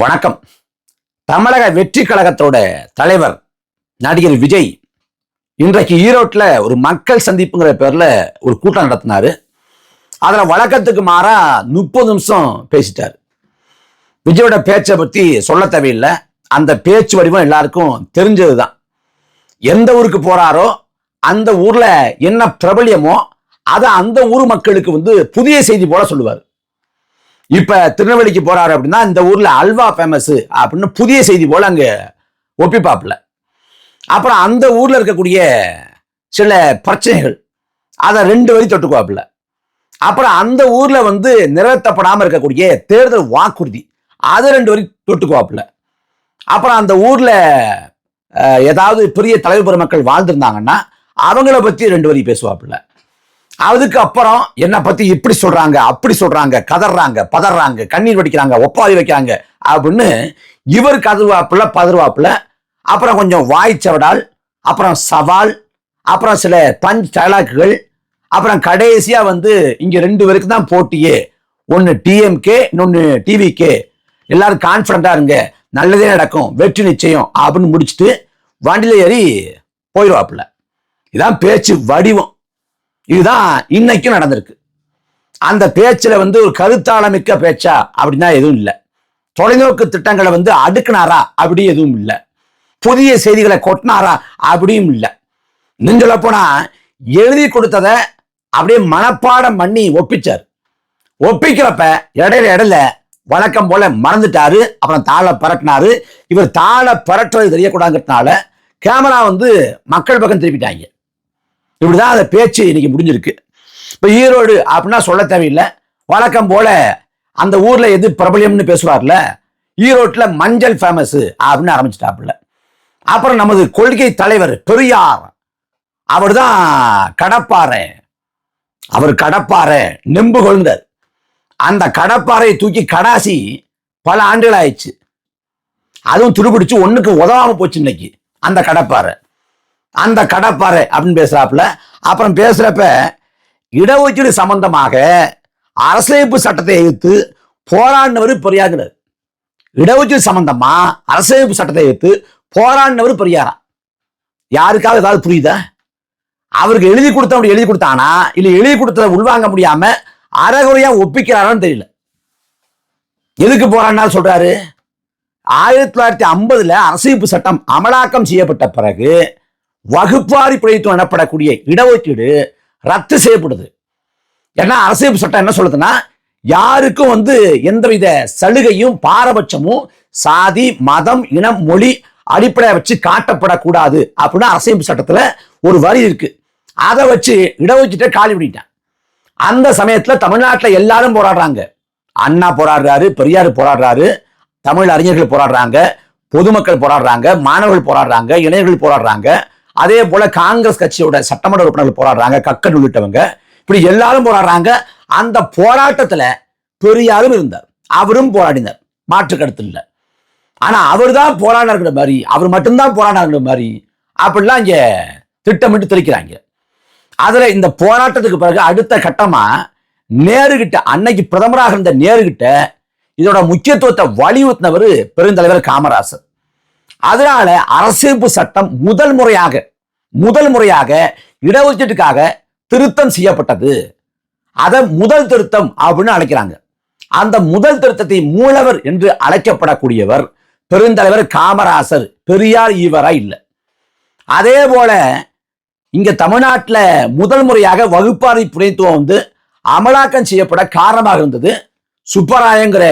வணக்கம். தமிழக வெற்றி கழகத்தோட தலைவர் நடிகர் விஜய் இன்றைக்கு ஈரோட்டில் ஒரு மக்கள் சந்திப்புங்கிற பேரில் ஒரு கூட்டம் நடத்தினாரு. அதில் வழக்கத்துக்கு மாறா முப்பது நிமிஷம் பேசிட்டார். விஜயோட பேச்சை பற்றி சொல்ல தேவையில்லை. அந்த பேச்சு வடிவம் எல்லாருக்கும் தெரிஞ்சதுதான். எந்த ஊருக்கு போகிறாரோ அந்த ஊரில் என்ன பிரபல்யமோ அதை அந்த ஊர் மக்களுக்கு வந்து புதிய செய்தி போல சொல்லுவார். இப்ப திருநெல்வேலிக்கு போறாரு அப்படின்னா இந்த ஊர்ல அல்வா ஃபேமஸ் அப்படின்னு புதிய செய்தி போல அங்க ஒப்பிப்பாப்புல. அப்புறம் அந்த ஊர்ல இருக்கக்கூடிய சில பிரச்சனைகள் அதை ரெண்டு வரி தொட்டுக்குவாப்புல. அப்புறம் அந்த ஊர்ல வந்து நிறைவேற்றப்படாம இருக்கக்கூடிய தேர்தல் வாக்குறுதி அதை ரெண்டு வரி தொட்டுக்குவாப்புல. அப்புறம் அந்த ஊர்ல ஏதாவது பெரிய தலைவர் பெருமக்கள் வாழ்ந்திருந்தாங்கன்னா அவங்கள பத்தி ரெண்டு வரி பேசுவாப்புல. அதுக்கு அப்புறம் என்ன பத்தி இப்படி சொல்றாங்க அப்படி சொல்றாங்க கதறாங்க பதறாங்க கண்ணீர் வடிக்கிறாங்க ஒப்பாதி வைக்கிறாங்க அப்படின்னு இவர் கதர்வாப்புல பதர்வாப்புல அப்புறம் கொஞ்சம் வாய் சவடால் அப்புறம் சவால் அப்புறம் சில பஞ்ச் டைலாக்குகள் அப்புறம் கடைசியா வந்து இங்க ரெண்டு பேருக்கு தான் போட்டியே. ஒன்னு டிஎம்கே இன்னொன்னு டிவிகே எல்லாரும் கான்பிடண்டா இருங்க. நல்லதே நடக்கும். வெற்றி நிச்சயம் அப்படின்னு முடிச்சுட்டு வண்டியில ஏறி போயிடுவாப்புல இதான் பேச்சு வடிவம். இதுதான் இன்னைக்கும் நடந்திருக்கு. அந்த பேச்சில் வந்து ஒரு கருத்தாளமிக்க பேச்சா? அப்படின்னா எதுவும் இல்லை. தொலைநோக்கு திட்டங்களை வந்து அடுக்குனாரா? அப்படி எதுவும் இல்லை. புதிய செய்திகளை கொட்டினாரா? அப்படியும் இல்லை. இன்னும் போனா எழுதி கொடுத்ததை அப்படியே மனப்பாடம் பண்ணி ஒப்பிச்சார். ஒப்பிக்கிறப்ப இடையில இடையில வழக்கம் போல மறந்துட்டாரு அப்புறம் தாளை பரட்டினாரு. இவர் தாளை பரட்டுறது தெரியக்கூடாதுங்கிறதுனால கேமரா வந்து மக்கள் பக்கம் திருப்பிட்டாங்க. இப்படிதான் அந்த பேச்சு இன்னைக்கு முடிஞ்சிருக்கு. இப்போ ஈரோடு அப்படின்னா சொல்ல தேவையில்லை. வழக்கம் போல அந்த ஊர்ல எது பிரபலியம்னு பேசுவார்ல ஈரோட்டில் மஞ்சள் ஃபேமஸ் அப்படின்னு ஆரம்பிச்சிட்டாப்புல. அப்புறம் நமது கொள்கை தலைவர் பெரியார் அவர் தான் கடப்பாறை அவர் கடப்பாறை நெம்பு கொழுந்தார். அந்த கடப்பாறையை தூக்கி கடாசி பல ஆண்டுகள் ஆயிடுச்சு அதுவும் துருபிடிச்சு ஒன்றுக்கு உதவாமல் போச்சு இன்னைக்கு அந்த கடப்பாறை. அந்த கடப்பாறை அப்படின்னு பேசுகிறாப்புல அப்புறம் பேசுகிறப்ப இடஒதுக்கீடு சம்பந்தமாக அரசியலமைப்பு சட்டத்தை எதிர்த்து போராடினவர் பெரியார் இடஒதுக்கீடு சம்பந்தமா அரசியலமைப்பு சட்டத்தை எதிர்த்து போராடினவர் பெரியாரா? யாருக்காவது ஏதாவது புரியுதா? அவருக்கு எழுதி கொடுத்தவன் எழுதி கொடுத்தானா? இல்லை எழுதி கொடுத்ததை உள்வாங்க முடியாம அறகுறையா ஒப்பிக்கிறாரான்னு தெரியல. எதுக்கு போராடினா சொல்றாரு? ஆயிரத்தி தொள்ளாயிரத்தி ஐம்பதுல அரசமைப்பு சட்டம் அமலாக்கம் செய்யப்பட்ட பிறகு வகுப்பாரி பிரதித்துவம் எனப்படக்கூடிய இடஒதுக்கீடு ரத்து செய்யப்படுது. ஏன்னா அரசியல் சட்டம் என்ன சொல்லுதுன்னா யாருக்கும் வந்து எந்தவித சலுகையும் பாரபட்சமும் சாதி மதம் இனம் மொழி அடிப்படையை வச்சு காட்டப்படக்கூடாது அப்படின்னு அரசியல் சட்டத்தில் ஒரு வரி இருக்கு. அதை வச்சு இடஒதுக்கீட்டை காலி பண்ணிட்டான் அந்த சமயத்தில் தமிழ்நாட்டில் எல்லாரும் போராடுறாங்க. அண்ணா போராடுறாரு பெரியார் போராடுறாரு தமிழ் அறிஞர்கள் போராடுறாங்க பொதுமக்கள் போராடுறாங்க மாணவர்கள் போராடுறாங்க இளைஞர்கள் போராடுறாங்க அதே போல காங்கிரஸ் கட்சியோட சட்டமன்ற உறுப்பினர்கள் போராடுறாங்க கக்கன் உள்ளிட்டவங்க. இப்படி எல்லாரும் போராடுறாங்க. அந்த போராட்டத்துல பெரியாரும் இருந்தார். அவரும் போராடினார். மாற்று கருத்து இல்லை. ஆனா அவர் தான் போராடினார்கிற மாதிரி அவர் மட்டும்தான் போராடினார்கிற மாதிரி அப்படிலாம் இங்க திட்டமிட்டு தெளிக்கிறாங்க. அதுல இந்த போராட்டத்துக்கு பிறகு அடுத்த கட்டமா நேருகிட்ட அன்னைக்கு பிரதமராக இருந்த நேருகிட்ட இதோட முக்கியத்துவத்தை வலியுறுத்தினவர் பெருந்தலைவர் காமராசர். அதனால அரசியலமைப்பு சட்டம் முதல் முறையாக முதல் முறையாக இடஒதுக்கீட்டுக்காக திருத்தம் செய்யப்பட்டது. அதை முதல் திருத்தம் அப்படின்னு அழைக்கிறாங்க. அந்த முதல் திருத்தத்தை மூலவர் என்று அழைக்கப்படக்கூடியவர் பெருந்தலைவர் காமராசர். பெரியார் ஈவரா இல்லை. அதே போல இங்க தமிழ்நாட்டில் முதல் முறையாக வகுப்பாரி புனைத்துவம் வந்து அமலாக்கம் செய்யப்பட காரணமாக இருந்தது. சுப்பராயங்கிற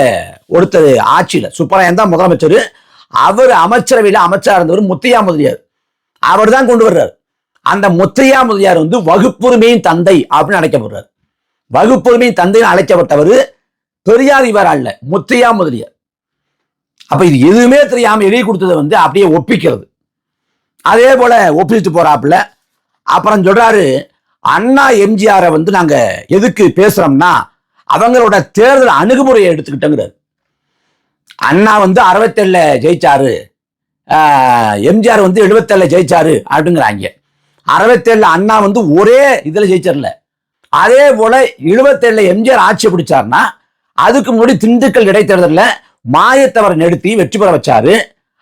ஒருத்தர் ஆட்சியில் சுப்பராயன் தான் முதலமைச்சர். அவர் அமைச்சரவையில் அமைச்சராக இருந்தவர் முத்தையா முதலியார். அவர் தான் கொண்டு வர்றார். அந்த முத்தையா முதலியார் வந்து வகுப்புரிமையின் தந்தை அப்படின்னு அழைக்கப்படுறார். வகுப்புரிமையின் தந்தைன்னு அழைக்கப்பட்டவர் பெரியார் இவர் அல்ல முத்தையா முதலியார். அப்ப இது எதுவுமே தெரியாம எழுதி கொடுத்ததை வந்து அப்படியே ஒப்பிக்கிறது. அதே போல ஒப்பிச்சுட்டு போறாப்புல அப்புறம் சொல்றாரு அண்ணா எம்ஜிஆரை வந்து நாங்க எதுக்கு பேசுறோம்னா அவங்களோட தேர்தல் அணுகுமுறையை எடுத்துக்கிட்டோங்கிறார். அண்ணா வந்து அறுபத்தேழுல ஜெயிச்சாரு. எம்ஜிஆர் வந்து எழுபத்தேழுல ஜெயிச்சாரு அப்படிங்கிறாங்க. அறுபத்தேழுல அண்ணா வந்து ஒரே இதில் ஜெயிச்சார்ல. அதே போல எழுபத்தேழுல எம்ஜிஆர் ஆட்சி பிடிச்சாருன்னா அதுக்கு முன்னாடி திண்டுக்கல் இடைத்தேர்தலில் மாயத்தவரை நிறுத்தி வெற்றி பெற வச்சாரு.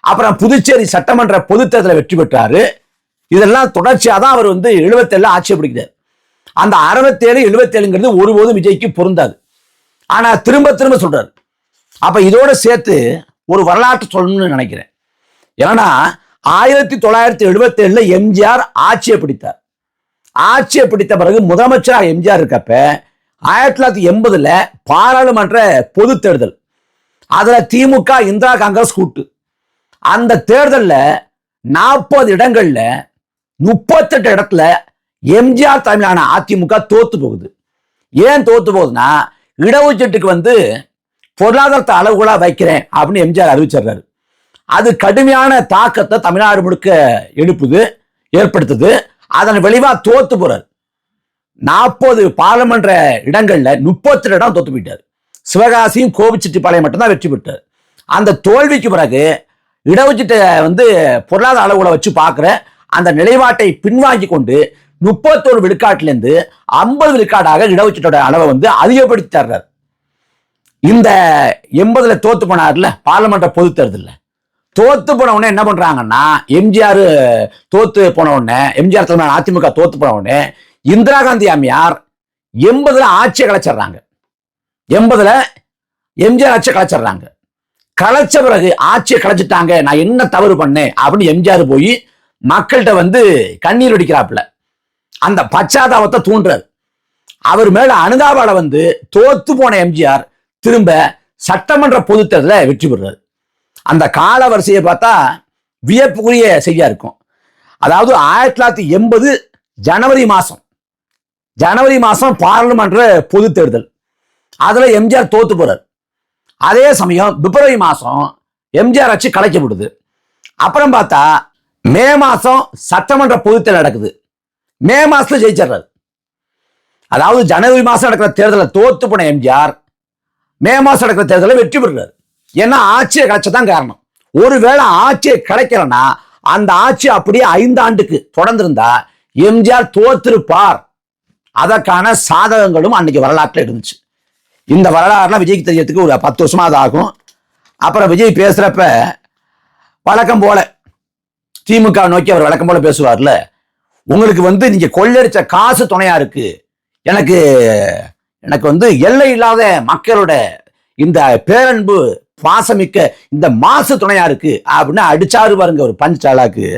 அப்புறம் புதுச்சேரி சட்டமன்ற பொதுத்தேர்தலில் வெற்றி பெற்றாரு. இதெல்லாம் தொடர்ச்சியாக தான் அவர் வந்து 77 ஆட்சி பிடிக்கிறார். அந்த அறுபத்தேழு எழுபத்தேழுங்கிறது ஒருபோதும் விஜய்க்கு பொருந்தாது. ஆனால் திரும்ப திரும்ப சொல்றாரு. அப்போ இதோட சேர்த்து ஒரு வரலாற்று சொல்லணும்னு நினைக்கிறேன். ஏன்னா ஆயிரத்தி தொள்ளாயிரத்தி எழுபத்தேழில் எம்ஜிஆர் ஆட்சியை பிடித்தார். ஆட்சியை பிடித்த பிறகு முதலமைச்சராக எம்ஜிஆர் இருக்கப்ப ஆயிரத்தி தொள்ளாயிரத்தி எண்பதில் பாராளுமன்ற பொது தேர்தல். அதில் திமுக இந்திரா காங்கிரஸ் கூட்டு. அந்த தேர்தலில் நாற்பது இடங்களில் முப்பத்தெட்டு இடத்துல எம்ஜிஆர் தலைமையிலான அதிமுக தோத்து போகுது. ஏன் தோத்து போகுதுன்னா இடஒதுக்கீட்டுக்கு வந்து பொருளாதாரத்தை அளவுகளா வைக்கிறேன் அப்படின்னு எம்ஜிஆர் அறிவிச்சிடுறாரு. அது கடுமையான தாக்கத்தை தமிழ்நாடு முழுக்க எழுப்புது ஏற்படுத்துது. அதன் விளைவா தோத்து போறாரு. நாற்பது பாராளுமன்ற இடங்கள்ல முப்பத்தி இடம் தோத்து போயிட்டார். சிவகாசியும் கோபிச்செட்டிப்பாளையம் மட்டும்தான் வெற்றி பெற்றார். அந்த தோல்விக்கு பிறகு இடஒதுக்கீட்டை வந்து பொருளாதார அளவுகளை வச்சு பார்க்குற அந்த நிலைப்பாட்டை பின்வாங்கி கொண்டு முப்பத்தோரு விழுக்காட்டிலேருந்து ஐம்பது விழுக்காடாக இடஒதுக்கீட்டோட அளவை வந்து அதிகப்படுத்தி தர்றார். இந்த எண்பதுல தோத்து போனார்ல பார்லமெண்ட்டை பொது தேர்தலில் தோத்து போன உடனே என்ன பண்றாங்கன்னா எம்ஜிஆர் தோத்து போன உடனே எம்ஜிஆர் தலைமையான அதிமுக தோத்து போன உடனே இந்திரா காந்தி அம்மையார் எண்பதுல ஆட்சியை கலைச்சிடுறாங்க. எண்பதுல எம்ஜிஆர் ஆட்சியை கலைச்சிடுறாங்க. கலைச்ச பிறகு ஆட்சியை கலைச்சிட்டாங்க நான் என்ன தவறு பண்ணேன் அப்படின்னு எம்ஜிஆர் போய் மக்கள்கிட்ட வந்து கண்ணீர் வெடிக்கிறாப்புல. அந்த பச்சாதாபத்தை தூண்டுறாரு. அவர் மேல அனுதாபால வந்து தோத்து போன எம்ஜிஆர் திரும்ப சட்டமன்ற பொது தேர்தலில் வெற்றி பெறுறாரு. அந்த கால வரிசையை பார்த்தா வியப்புக்குரிய செய்தியா இருக்கும். அதாவது ஆயிரத்தி தொள்ளாயிரத்தி எண்பது ஜனவரி மாசம். ஜனவரி மாசம் பாராளுமன்ற பொது தேர்தல். அதுல எம்ஜிஆர் தோத்து போறார். அதே சமயம் பிப்ரவரி மாசம் எம்ஜிஆர் ஆட்சி கலைக்கப்படுது அப்புறம் பார்த்தா மே மாசம் சட்டமன்ற பொதுத் தேர்தல் நடக்குது. மே மாசத்துல ஜெயிச்சிடுறாரு. அதாவது ஜனவரி மாசம் நடக்கிற தேர்தலில் தோத்து போன எம்ஜிஆர் மே மாசம் நடக்கிற தேர்தலில் வெற்றி பெறுறாரு ஏன்னா ஆட்சியை கிடைச்சதான் காரணம். ஒருவேளை ஆட்சியை கிடைக்கலன்னா அந்த ஆட்சி அப்படியே ஐந்தாண்டுக்கு தொடர்ந்திருந்தா எம்ஜிஆர் தோத்திருப்பார். அதற்கான சாதகங்களும் அன்னைக்கு வரலாற்றில் இருந்துச்சு. இந்த வரலாறுலாம் விஜய்க்கு தெரியறதுக்கு ஒரு பத்து வருஷமா அது ஆகும். அப்புறம் விஜய் பேசுறப்ப வழக்கம் போல திமுக நோக்கி அவர் வழக்கம் போல பேசுவார்ல. உங்களுக்கு வந்து நீங்க கொள்ளடிச்ச காசு துணையா இருக்கு. எனக்கு எனக்கு வந்து எல்லை இல்லாத மக்களோட இந்த பேரன்பு பாசமிக்க இந்த மாசு துணையா இருக்கு அப்படின்னு அடிச்சாரு பாருங்க ஒரு பஞ்சாலாக்கு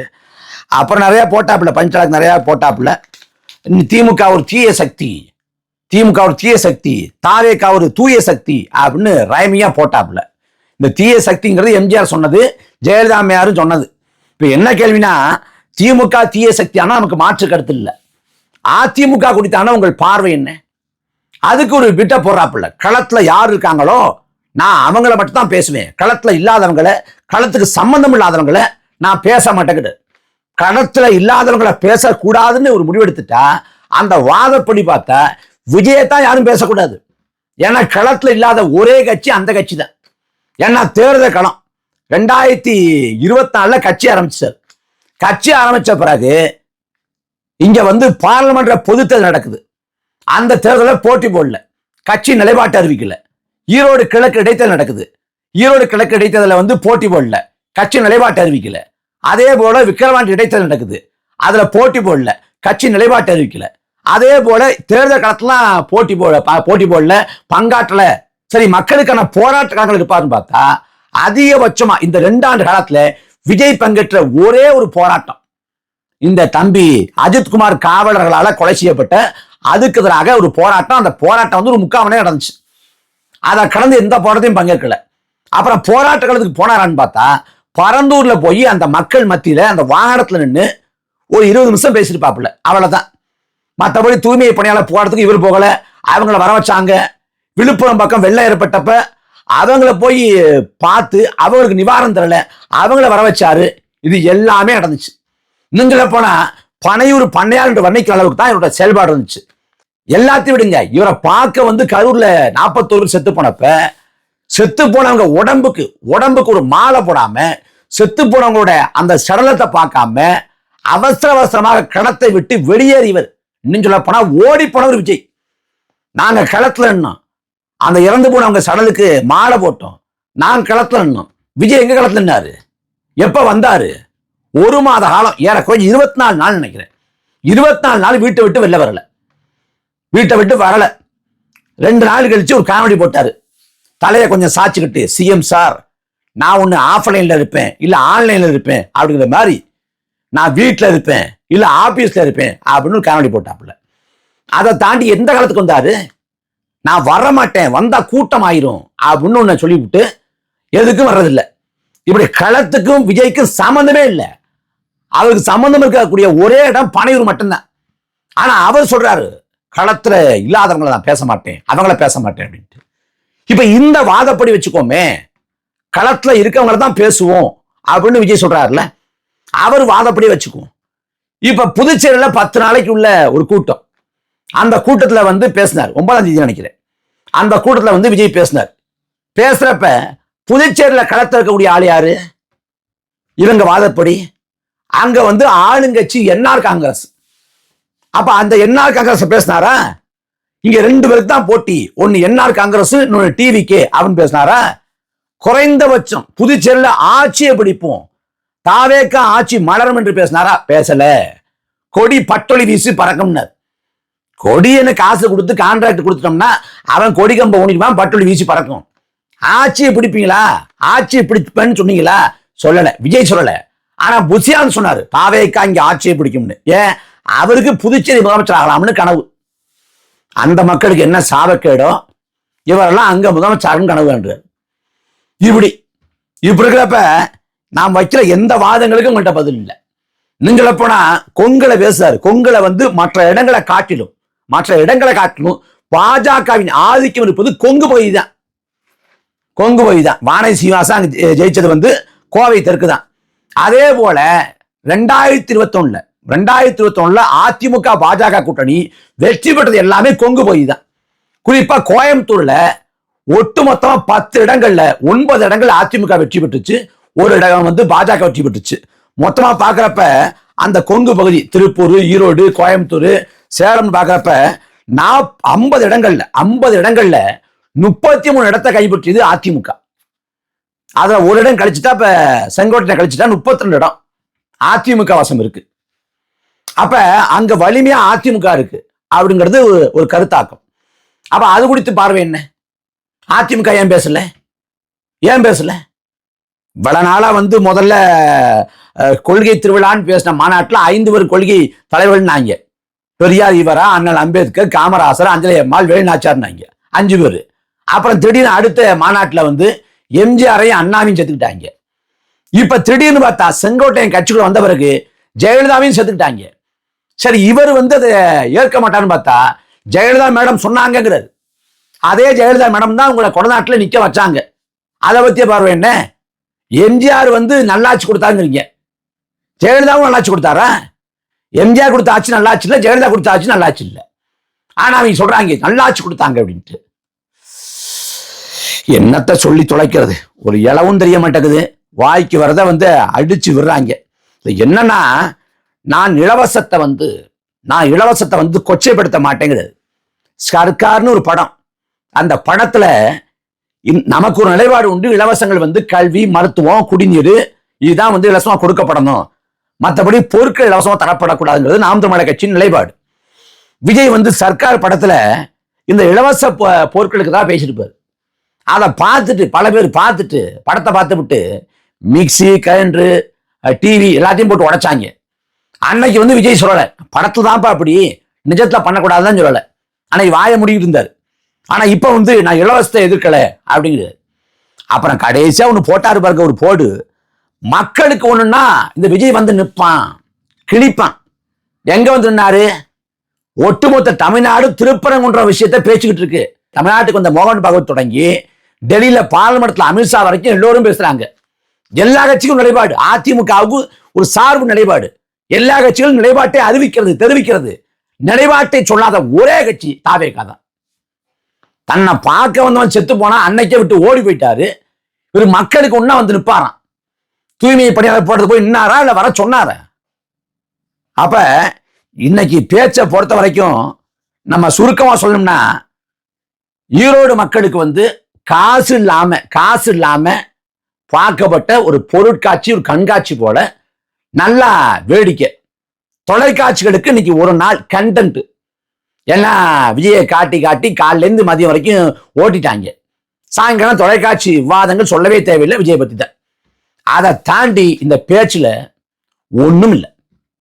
அப்புறம் நிறைய போட்டாப்புல பஞ்சாலாக்கு நிறைய போட்டாப்புல. திமுக ஒரு தீய சக்தி திமுக ஒரு தீய சக்தி தாவேக்கா ஒரு தூய சக்தி அப்படின்னு ரைமியா போட்டாப்புல. இந்த தீய சக்திங்கிறது எம்ஜிஆர் சொன்னது ஜெயலலிதா அம்மையாரும் சொன்னது. இப்போ என்ன கேள்வினா திமுக தீய சக்தியானா நமக்கு மாற்று கருத்து இல்லை. அதிமுக குறித்தான உங்கள் பார்வை என்ன? அதுக்கு ஒரு பிட்டை போடுறாப்புல. களத்துல யார் இருக்காங்களோ நான் அவங்கள மட்டும் தான் பேசுவேன். களத்துல இல்லாதவங்களை களத்துக்கு சம்பந்தம் இல்லாதவங்களை நான் பேச மாட்டேங்குது. களத்துல இல்லாதவங்களை பேசக்கூடாதுன்னு ஒரு முடிவெடுத்துட்டா அந்த வாதப்படி பார்த்தா விஜயத்தான் யாரும் பேசக்கூடாது. ஏன்னா களத்துல இல்லாத ஒரே கட்சி அந்த கட்சி தான் ஏன்னா தேர்தல் களம். ரெண்டாயிரத்தி இருபத்தி நாலுல கட்சி ஆரம்பிச்சார். கட்சி ஆரம்பிச்ச பிறகு இங்க வந்து பாராளுமன்ற பொதுத் தேர்தல் நடக்குது. அந்த தேர்தலில் போட்டி போடல. கட்சி நிலைப்பாட்டு அறிவிக்கல. ஈரோடு கிழக்கு இடைத்தேர்தல் நடக்குது. ஈரோடு கிழக்கு இடைத்தேர்தலில் வந்து போட்டி போடல. கட்சி நிலைப்பாட்டு அறிவிக்கல. அதே போல விக்கிரவாண்டி இடைத்தேர்தல் நடக்குது. அதுல போட்டி போடல. கட்சி நிலைப்பாட்டு அறிவிக்கல. அதே போல தேர்தல் களத்துலாம் போட்டி போட போட்டி போடல. பங்காற்றல. சரி மக்களுக்கான போராட்ட காலங்கள் இருப்பாருன்னு பார்த்தா அதிகபட்சமா இந்த ரெண்டாண்டு காலத்துல விஜய் பங்கேற்ற ஒரே ஒரு போராட்டம். இந்த தம்பி அஜித்குமார் காவலர்களால் கொலை செய்யப்பட்ட அதுக்கு எதிராக ஒரு போராட்டம். அந்த போராட்டம் வந்து ஒரு முக்கால் மணி நேரம் நடந்துச்சு. அதை கடந்து எந்த போராட்டத்தையும் பங்கேற்கல. அப்புறம் போராட்ட களத்துக்கு போனாரான்னு பார்த்தா பரந்தூர்ல போய் அந்த மக்கள் மத்தியில அந்த வாகனத்துல நின்று ஒரு இருபது நிமிஷம் பேசியிருப்பாப்புல. அவ்வளவுதான். மற்றபடி தூய்மை பணியாளர் போராட்டத்துக்கு இவர் போகல. அவங்கள வர வச்சாங்க. விழுப்புரம் பக்கம் வெள்ளம் ஏற்பட்டப்ப அவங்கள போய் பார்த்து அவங்களுக்கு நிவாரணம் தரல. அவங்கள வர வச்சாரு. இது எல்லாமே நடந்துச்சு. இன்னும் சொல்ல போனா பனையூர் பண்ணையார் என்று வர்ணிக்கிற அளவுக்கு தான் இவரோட செயல்பாடு இருந்துச்சு. எல்லாத்தையும் விடுங்க. இவரை பார்க்க வந்து கரூர்ல நாற்பத்தோரு செத்து போனப்ப செத்து போனவங்க உடம்புக்கு உடம்புக்கு ஒரு மாலை போடாம செத்து போனவங்களோட அந்த சடலத்தை பார்க்காம அவசர அவசரமாக களத்தை விட்டு வெளியேறியவர் இன்னும் சொல்ல போனா ஓடி போனவர் விஜய். நாங்க களத்துல நின்னோம். அந்த இறந்து போனவங்க சடலுக்கு மாலை போட்டோம். நான் களத்துல நின்னோம். விஜய் எங்க களத்துல நின்னாரு? எப்ப வந்தாரு? ஒரு மாத காலம் ஏறக்குறைய இருபத்தி நாலு நாள் நினைக்கிறேன். இருபத்தி நாலு நாள் வீட்டை விட்டு வெளில வரல. வீட்டை விட்டு வரல. ரெண்டு நாள் கழிச்சு ஒரு காமெடி போட்டாரு. தலையை கொஞ்சம் சாச்சுக்கிட்டு சிஎம் சார் நான் ஒன்று ஆஃப்லைனில் இருப்பேன் இல்லை ஆன்லைனில் இருப்பேன் அப்படிங்கிற மாதிரி நான் வீட்டில் இருப்பேன் இல்லை ஆஃபீஸில் இருப்பேன் அப்படின்னு ஒரு காமெடி போட்டாப்புல. அதை தாண்டி எந்த காலத்துக்கு வந்தாரு? நான் வர மாட்டேன் வந்தால் கூட்டம் ஆயிரும் அப்படின்னு ஒன்று சொல்லிவிட்டு எதுக்கும் வர்றதில்லை. இப்படி களத்துக்கும் விஜய்க்கும் சம்மந்தமே இல்லை. அவருக்கு சம்பந்தம் இருக்கக்கூடிய ஒரே இடம் பனையூர் மட்டும்தான். ஆனா அவர் சொல்றாரு களத்துல இல்லாதவங்களை நான் பேச மாட்டேன் அவங்கள பேச மாட்டேன் அப்படின்ட்டு. இப்ப இந்த வாதப்படி வச்சுக்கோமே களத்துல இருக்கவங்கள தான் பேசுவோம் அப்படின்னு விஜய் சொல்றாருல அவர் வாதப்படி வச்சுக்குவோம். இப்ப புதுச்சேரியில பத்து நாளைக்கு உள்ள ஒரு கூட்டம். அந்த கூட்டத்துல வந்து பேசினார் ஒன்பதாம் தேதி நினைக்கிறேன். அந்த கூட்டத்துல வந்து விஜய் பேசினார். பேசுறப்ப புதுச்சேரியில களத்துல இருக்கக்கூடிய ஆள் யாரு? இவங்க வாதப்படி அங்க வந்து ஆளுங்கட்சி என்ஆர் காங்கிரஸ். அப்ப அந்த என்ஆர் காங்கிரஸ் பேசினாரா? இங்க ரெண்டு பேருக்கு தான் போட்டி. ஒன்னு என்ஆர் காங்கிரஸ் இன்னொன்னு டிவிகே அப்படின்னு பேசினாரா? குறைந்தபட்சம் புதுச்சேரியில ஆட்சியை பிடிப்போம். தாவேக்கா ஆட்சி மலரும் என்று பேசினாரா? பேசல. கொடி பட்டொலி வீசி பறக்கும்னார். கொடி என்ன காசு கொடுத்து கான்ட்ராக்ட் கொடுத்துட்டோம்னா அவன் கொடி கம்ப ஊனிக்குவான் பட்டொலி வீசி பறக்கும். ஆட்சியை பிடிப்பீங்களா? ஆட்சியை பிடிப்பேன்னு சொன்னீங்களா? சொல்லலை. விஜய் சொல்லலை. ஆனா புசியான்னு சொன்னாரு. பாவேக்கா இங்க ஆட்சியை பிடிக்கும்னு. ஏன்? அவருக்கு புதுச்சேரி முதலமைச்சர் ஆகலாம்னு கனவு. அந்த மக்களுக்கு என்ன சாபக்கேடோ? இவரெல்லாம் அங்க முதலமைச்சர் கனவு என்றார் இப்படி இப்படி இருக்கிறப்ப நாம் வைக்கிற எந்த வாதங்களுக்கும் உங்கள்கிட்ட பதில் இல்லை. நீங்கள போனா கொங்கலை பேசுறாரு. கொங்கலை வந்து மற்ற இடங்களை காட்டிலும் மற்ற இடங்களை காட்டிலும் பாஜகவின் ஆதிக்கம் இருப்பது கொங்கு பகுதி தான். கொங்கு பகுதி தான். வானை சீனிவாசன் அங்க ஜெயிச்சது வந்து கோவை தெற்கு தான் அதே போல ரெண்டாயிரத்தி இருபத்தொன்னுல ரெண்டாயிரத்தி இருபத்தொன்னுல அதிமுக பாஜக கூட்டணி வெற்றி பெற்றது எல்லாமே கொங்கு பகுதி தான். குறிப்பா கோயம்புத்தூர்ல ஒட்டுமொத்தமா பத்து இடங்கள்ல ஒன்பது இடங்கள் அதிமுக வெற்றி பெற்றுச்சு. ஒரு இடம் வந்து பாஜக வெற்றி பெற்றுச்சு. மொத்தமா பாக்குறப்ப அந்த கொங்கு பகுதி திருப்பூர் ஈரோடு கோயம்புத்தூர் சேலம் பாக்குறப்ப நான் ஐம்பது இடங்கள்ல ஐம்பது இடங்கள்ல முப்பத்தி மூணு இடத்தை கைப்பற்றியது அதிமுக. அதில் ஒரு இடம் கழிச்சுட்டா இப்போ செங்கோட்டை கழிச்சுட்டா முப்பத்தி ரெண்டு இடம். அதிமுக வசம் இருக்கு. அப்போ அங்கே வலிமையாக அதிமுக இருக்கு அப்படிங்கிறது ஒரு- ஒரு கருத்தாக்கம். அப்போ அது குறித்து பார்வை என்ன? அதிமுக ஏன் பேசல? ஏன் பேசல? பல நாளாக வந்து முதல்ல கொள்கை திருவிழான்னு பேசின மாநாட்டில் ஐந்து பேர் கொள்கை தலைவர்கள்னாங்க பெரியார் இவரா அண்ணல் அம்பேத்கர் காமராசர் அஞ்சலி அம்மாள் வேலுநாச்சார்னாங்க அஞ்சு பேர். அப்புறம் திடீர்னு அடுத்த மாநாட்டில் வந்து எம்ஜிஆரையும் அண்ணாவையும் செத்துக்கிட்டாங்க. இப்ப திடீர்னு பார்த்தா செங்கோட்டையன் கட்சிக்குள்ள வந்த பிறகு ஜெயலலிதாவையும் செத்துக்கிட்டாங்க. சரி இவர் வந்து அதை ஏற்க மாட்டான்னு பார்த்தா ஜெயலலிதா மேடம் சொன்னாங்கிறது அதே ஜெயலலிதா மேடம் தான் உங்களை கொடநாட்டில் நிக்க வச்சாங்க. அதை பத்திய பார்வை என்ன? எம்ஜிஆர் வந்து நல்லாட்சி கொடுத்தாங்கிறீங்க ஜெயலலிதாவும் நல்லாட்சி கொடுத்தாரா? எம்ஜிஆர் கொடுத்த ஆட்சி நல்லாட்சி இல்லை ஜெயலலிதா கொடுத்த ஆட்சி நல்லாட்சி இல்லை. ஆனா அவங்க சொல்றாங்க நல்லாட்சி கொடுத்தாங்க அப்படின்ட்டு. என்னத்த சொல்லி தொலைக்கிறது? ஒரு இளவும் தெரிய மாட்டேங்குது. வாய்க்கு வரத வந்து அடிச்சு விடுறாங்க. என்னன்னா நான் இலவசத்தை வந்து நான் இலவசத்தை வந்து கொச்சைப்படுத்த மாட்டேங்குது. சர்க்கார்னு ஒரு படம். அந்த படத்துல இந்- நமக்கு ஒரு நிலைப்பாடு உண்டு. இலவசங்கள் வந்து கல்வி மருத்துவம் குடிநீர் இதுதான் வந்து இலவசமா கொடுக்கப்படணும். மற்றபடி பொருட்கள் இலவசமா தரப்படக்கூடாதுங்கிறது நாம் தமிழக கட்சியின் நிலைப்பாடு. விஜய் வந்து சர்க்கார் படத்துல இந்த இலவச பொருட்களுக்கு தான் பேசியிருப்பாரு. அதை பார்த்துட்டு பல பேர் பார்த்துட்டு படத்தை பார்த்துவிட்டு மிக்ஸி கிரைண்டரு டிவி எல்லாத்தையும் போட்டு உடைச்சாங்க. அன்னைக்கு வந்து விஜய் சொல்லலை. படத்துல தான்ப்பா அப்படி நிஜத்தில் பண்ணக்கூடாதுதான் சொல்லலை. அன்னைக்கு வாய முடிக்கிட்டு இருந்தார். ஆனால் இப்போ வந்து நான் இலவசத்தை எதிர்க்கலை அப்படிங்கிறது அப்புறம் கடைசியாக ஒன்று போட்டாரு பாருங்க ஒரு போடு. மக்களுக்கு ஒன்றுன்னா இந்த விஜய் வந்து நிற்பான் கிழிப்பான். எங்கே வந்து நின்னாரு? ஒட்டுமொத்த தமிழ்நாடு திருப்பரங்குன்ற விஷயத்தை பேச்சுக்கிட்டு இருக்கு. தமிழ்நாட்டுக்கு வந்த மோகன் பகவத் தொடங்கி டெல்லியில பாராளுமன்றத்தில் அமித்ஷா வரைக்கும் எல்லோரும் பேசுறாங்க. எல்லா கட்சிக்கும் நிலைப்பாடு. அதிமுகவுக்கு ஒரு சார்பு நிலைப்பாடு. எல்லா கட்சிகளும் நிலைப்பாட்டை அறிவிக்கிறது தெரிவிக்கிறது. நிலைப்பாட்டை சொல்லாத ஒரே கட்சி தாவேகா தான். தன்னை பார்க்க வந்தவன் செத்து போனா அன்னைக்கே விட்டு ஓடி போயிட்டாரு. இவர் மக்களுக்கு ஒன்றா வந்து நிப்பாராம். தூய்மை பணியாளர் போடுறது போய் நின்னாரா இல்லை வர சொன்னாரா? அப்ப இன்னைக்கு பேச்சை பொறுத்த வரைக்கும் நம்ம சுருக்கமா சொல்லணும்னா ஈரோடு மக்களுக்கு வந்து காசு இல்லாம காசு இல்லாம பார்க்கப்பட்ட ஒரு பொருட்காட்சி ஒரு கண்காட்சி போல நல்லா வேடிக்கை. தொலைக்காட்சிகளுக்கு இன்னைக்கு ஒரு நாள் கண்டென்ட் ஏன்னா விஜயை காட்டி காட்டி காலிலேருந்து மதியம் வரைக்கும் ஓட்டிட்டாங்க. சாயங்காலம் தொலைக்காட்சி விவாதங்கள் சொல்லவே தேவையில்லை விஜய் பற்றி தான் அதை தாண்டி இந்த பேச்சில் ஒன்றும் இல்லை.